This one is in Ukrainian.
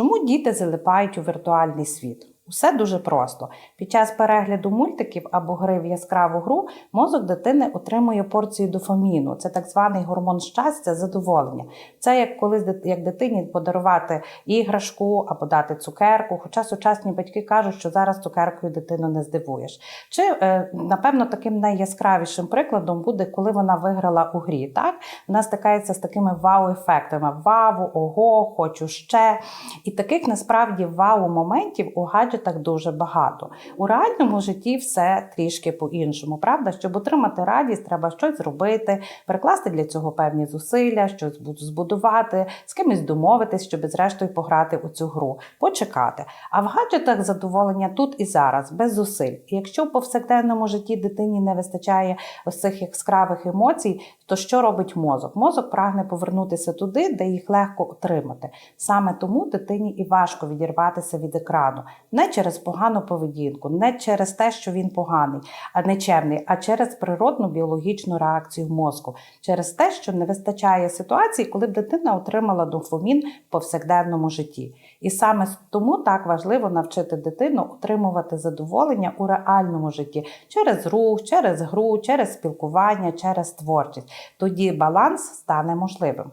Чому діти залипають у віртуальний світ? Усе дуже просто. Під час перегляду мультиків або гри в яскраву гру мозок дитини отримує порцію дофаміну. Це так званий гормон щастя, задоволення. Це як коли як дитині подарувати іграшку або дати цукерку. Хоча сучасні батьки кажуть, що зараз цукеркою дитину не здивуєш. Чи е, напевно таким найяскравішим прикладом буде, коли вона виграла у грі. Так вона стикається з такими вау-ефектами: вау, ого, хочу ще. І таких насправді вау-моментів у гаджетах дуже багато. У реальному житті все трішки по-іншому. Правда, щоб отримати радість, треба щось зробити, перекласти для цього певні зусилля, щось збудувати, з кимось домовитись, щоб зрештою пограти у цю гру, почекати. А в гаджетах задоволення тут і зараз, без зусиль. І якщо в повсякденному житті дитині не вистачає ось цих яскравих емоцій, то що робить мозок? Мозок прагне повернутися туди, де їх легко отримати. Саме тому дитині і важко відірватися від екрану не через погану поведінку, не через те, що він поганий, а нечемний, а через природну біологічну реакцію мозку, через те, що не вистачає ситуації, коли б дитина отримала дофамін в повсякденному житті. І саме тому так важливо навчити дитину отримувати задоволення у реальному житті через рух, через гру, через спілкування, через творчість. Тоді баланс стане можливим.